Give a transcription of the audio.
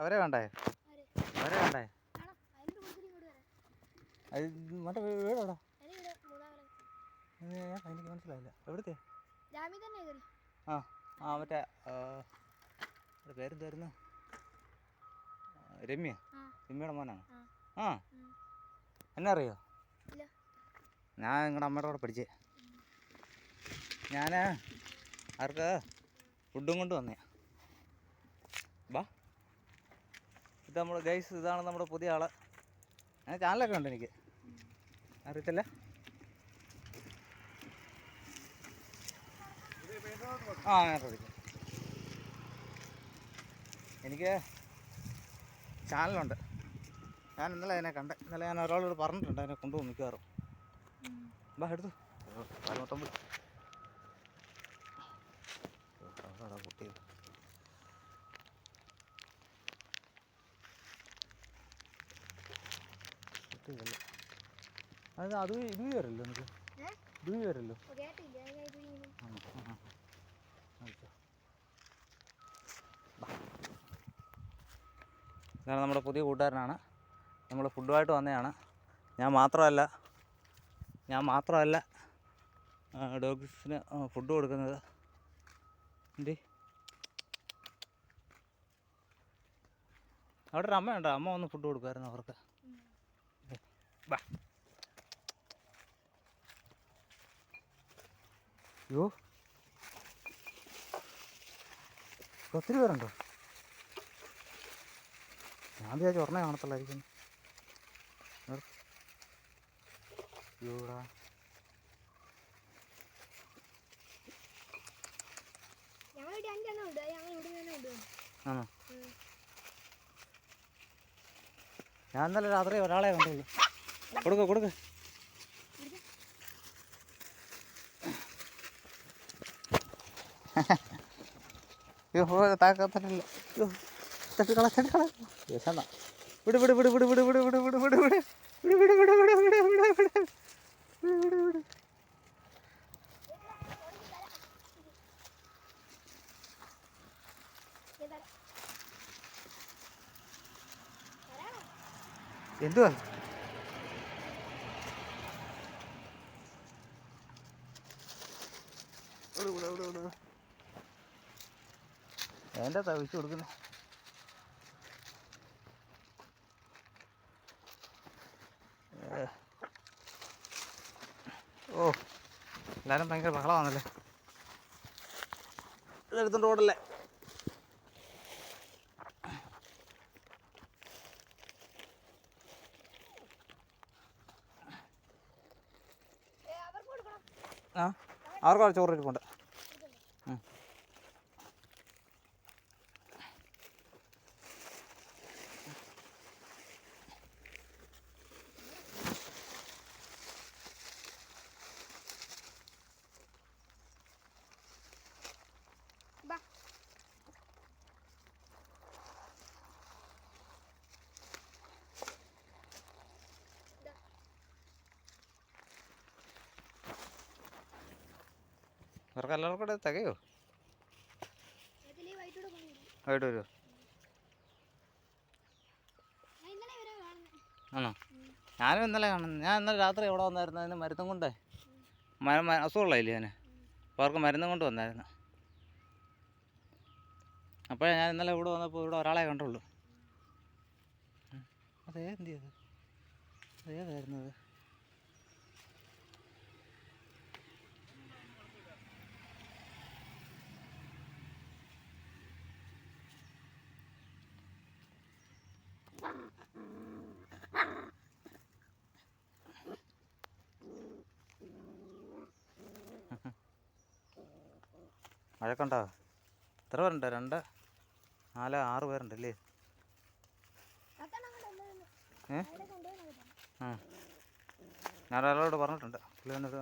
അവരെ വേണ്ടേ? അവരെ വേണ്ടേ അത് മറ്റേ വീടോടാ എനിക്ക് മനസ്സിലായില്ല. എവിടുത്തെ? ആ ആ മറ്റേ പേരെന്തായിരുന്നു? രമ്യ. രമ്യയുടെ മോനാണ്. ആ. എന്നെ അറിയോ. ഞാൻ നിങ്ങളുടെ അമ്മയുടെ കൂടെ പഠിച്ചേ. ഞാൻ ആർക്ക്? ഫുഡും കൊണ്ട് വന്നേ. വാ ഇത് നമ്മുടെ ഗൈസ് ഇതാണ് നമ്മുടെ പുതിയ ആൾ. അങ്ങനെ ചാനലൊക്കെ ഉണ്ട് എനിക്ക്. അറിയത്തില്ല. ആ ഞാൻ ശ്രദ്ധിക്കാം എനിക്ക് ചാനലുണ്ട് ഞാൻ ഇന്നലെ അതിനെ കണ്ട ഇന്നലെ ഞാൻ ഒരാളോട് പറഞ്ഞിട്ടുണ്ട് അതിനെ കൊണ്ടുപോകും മിക്കവാറും. ബാ എടുത്തു. മൊത്തം കുട്ടികൾ കുട്ടികളല്ല അത് അത് ഇത് വരല്ലോ എനിക്ക്? ഇത്. ബാ. ഇതാണ് നമ്മുടെ പുതിയ കൂട്ടുകാരനാണ്. നമ്മൾ ഫുഡുമായിട്ട് വന്നതാണ്. ഞാൻ മാത്രമല്ല ഞാൻ മാത്രമല്ല ഡോഗ്സിന് ഫുഡ് കൊടുക്കുന്നത്. എന്തി? അവിടെ ഒരു അമ്മയുണ്ടോ. അമ്മ ഒന്ന് ഫുഡ് കൊടുക്കുമായിരുന്നു അവർക്ക്. വാ. യോ ഒത്തിരി പേരുണ്ടോ? ഞാൻ വിചാരിച്ചു ഉടനെ കാണത്തുള്ളായിരിക്കും. യൂടാ ആണോ? ഞാൻ ഇന്നലെ രാത്രി ഒരാളെ കണ്ടുള്ളൂ കൊടുക്ക കൊടുക്ക അയ്യോ താക്കത്തില്ല അയ്യോ തട്ടിക്കള തട്ടിക്കള യേശണ്ണ വിട് വിട് വിട് വിട് വിട് വിട് വിട് വിട് വിട് വിട് വിട് വിട് വിട് വിട് വിട് വിട് വിട് വിട് വിട് വിട് ഏതാ? വരാണോ? എന്തുവാ എന്റെ തവിച്ചു കൊടുക്കുന്നു? ഓ എല്ലാവരും ഭയങ്കര ബഹളമാണല്ലേ? ഇതെടുത്തോണ്ട് ഓടല്ലേ? ആ അവർക്ക് ചോറ് ഇരിപ്പുണ്ട് അവർക്ക് എല്ലാവർക്കും കൂടെ തികയോ. ആയിട്ട് വരുമോ. ആണോ? ഞാനും ഇന്നലെ കാണുന്നു ഞാൻ ഇന്നലെ രാത്രി എവിടെ വന്നായിരുന്നു? അതിന് മരുന്നും കൊണ്ടേ. മരം അസുഖമുള്ളതില്ലേ ഞാൻ അപ്പോൾ അവർക്ക് മരുന്നും കൊണ്ട് വന്നായിരുന്നു. അപ്പോഴേ ഞാൻ ഇന്നലെ ഇവിടെ വന്നപ്പോൾ ഇവിടെ ഒരാളെ കണ്ടുള്ളൂ. അതേ എന്ത് ചെയ്ത് അതേതായിരുന്നു വഴക്കുണ്ടോ എത്ര പേരുണ്ട്? രണ്ട് നാല് ആറ് പേരുണ്ട് അല്ലേ? ഞാൻ ഒരാളോട് പറഞ്ഞിട്ടുണ്ട്. പുള്ളി വന്നിട്ട്